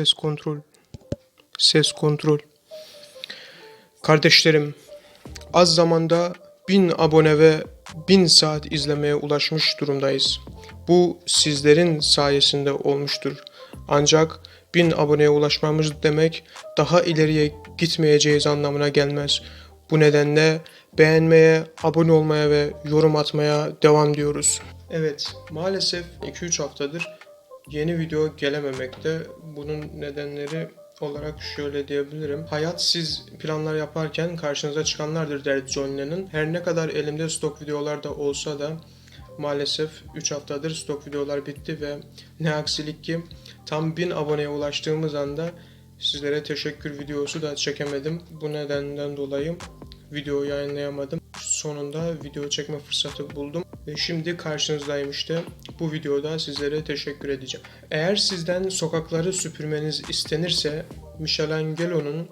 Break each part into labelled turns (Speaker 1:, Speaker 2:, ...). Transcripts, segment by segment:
Speaker 1: Ses kontrol. Ses kontrol. Kardeşlerim, az zamanda 1000 abone ve 1000 saat izlemeye ulaşmış durumdayız. Bu sizlerin sayesinde olmuştur. Ancak 1000 aboneye ulaşmamız demek daha ileriye gitmeyeceğiz anlamına gelmez. Bu nedenle beğenmeye, abone olmaya ve yorum atmaya devam diyoruz. Evet, maalesef 2-3 haftadır yeni video gelememekte. Bunun nedenleri olarak şöyle diyebilirim. Hayat siz planlar yaparken karşınıza çıkanlardır der John Lennon. Her ne kadar elimde stok videolar da olsa da maalesef 3 haftadır stok videolar bitti ve ne aksilik ki tam 1000 aboneye ulaştığımız anda sizlere teşekkür videosu da çekemedim. Bu nedenden dolayı video yayınlayamadım. Sonunda video çekme fırsatı buldum ve şimdi karşınızdayım işte. Bu videoda sizlere teşekkür edeceğim. Eğer sizden sokakları süpürmeniz istenirse Michelangelo'nun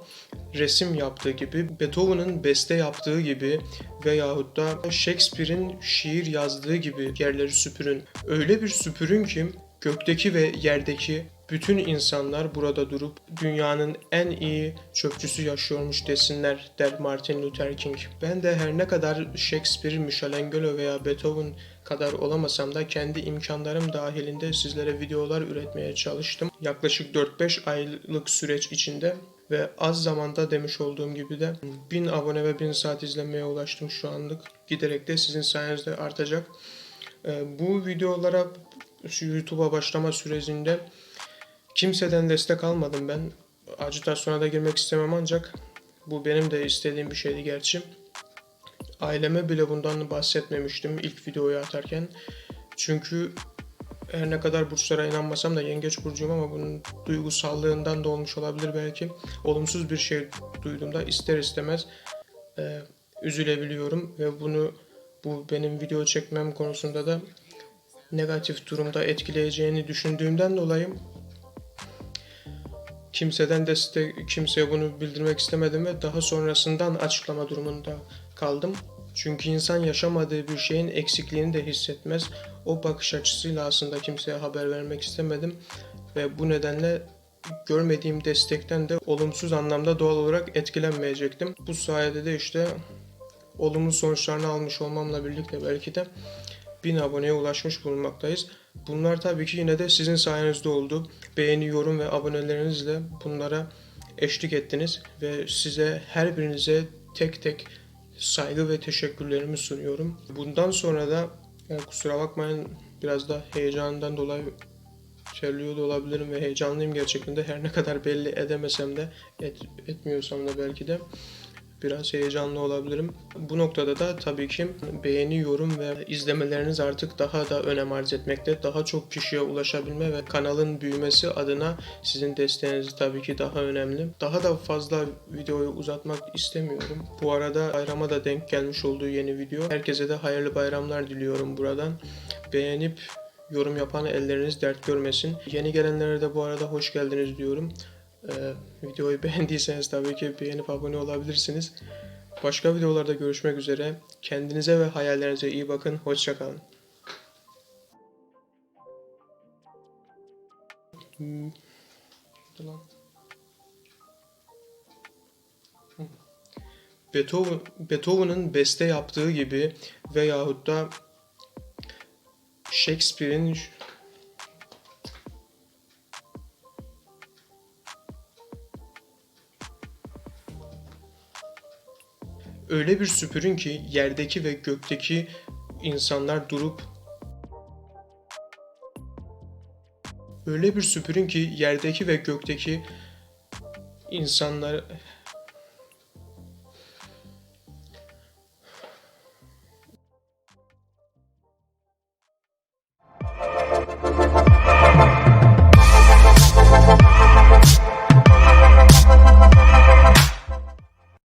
Speaker 1: resim yaptığı gibi, Beethoven'ın beste yaptığı gibi veyahut da Shakespeare'in şiir yazdığı gibi yerleri süpürün. Öyle bir süpürün ki gökteki ve yerdeki bütün insanlar burada durup dünyanın en iyi çöpçüsü yaşıyormuş desinler der Martin Luther King. Ben de her ne kadar Shakespeare, Michelangelo veya Beethoven kadar olamasam da kendi imkanlarım dahilinde sizlere videolar üretmeye çalıştım. Yaklaşık 4-5 aylık süreç içinde ve az zamanda demiş olduğum gibi de 1000 abone ve 1000 saat izlenmeye ulaştım şu anlık. Giderek de sizin sayenizde artacak. Ee, Bu videolara YouTube'a başlama sürecinde kimseden destek almadım ben. Acitasyona da girmek istemem ancak bu benim de istediğim bir şeydi gerçi. Aileme bile bundan bahsetmemiştim ilk videoyu atarken. Çünkü her ne kadar burçlara inanmasam da yengeç burcuyum ama bunun duygusallığından da olmuş olabilir belki. Olumsuz bir şey duyduğumda ister istemez e, üzülebiliyorum ve bunu bu benim video çekmem konusunda da negatif durumda etkileyeceğini düşündüğümden dolayı kimseden destek kimseye bunu bildirmek istemedim ve daha sonrasından açıklama durumunda kaldım. Çünkü insan yaşamadığı bir şeyin eksikliğini de hissetmez. O bakış açısıyla aslında kimseye haber vermek istemedim ve bu nedenle görmediğim destekten de olumsuz anlamda doğal olarak etkilenmeyecektim. Bu sayede de işte olumlu sonuçlarını almış olmamla birlikte belki de 1000 aboneye ulaşmış bulunmaktayız. Bunlar tabii ki yine de sizin sayenizde oldu. Beğeni, yorum ve abonelerinizle bunlara eşlik ettiniz ve size her birinize tek tek saygı ve teşekkürlerimi sunuyorum. Bundan sonra da yani kusura bakmayın biraz da heyecandan dolayı terliyor da olabilirim ve heyecanlıyım gerçekten de her ne kadar belli edemesem de et, etmiyorsam da belki de biraz heyecanlı olabilirim. Bu noktada da tabii ki beğeni, yorum ve izlemeleriniz artık daha da önem arz etmekte. Daha çok kişiye ulaşabilme ve kanalın büyümesi adına sizin desteğiniz tabii ki daha önemli. Daha da fazla videoyu uzatmak istemiyorum. Bu arada bayrama da denk gelmiş olduğu yeni video. Herkese de hayırlı bayramlar diliyorum buradan. Beğenip yorum yapan elleriniz dert görmesin. Yeni gelenlere de bu arada hoş geldiniz diyorum. Ee, videoyu beğendiyseniz tabii ki beğenip abone olabilirsiniz. Başka videolarda görüşmek üzere. Kendinize ve hayallerinize iyi bakın. Hoşçakalın. Hmm. Beethoven, Beethoven'ın beste yaptığı gibi veyahut da Shakespeare'in öyle bir süpürün ki yerdeki ve gökteki insanlar durup öyle bir süpürün ki yerdeki ve gökteki insanlar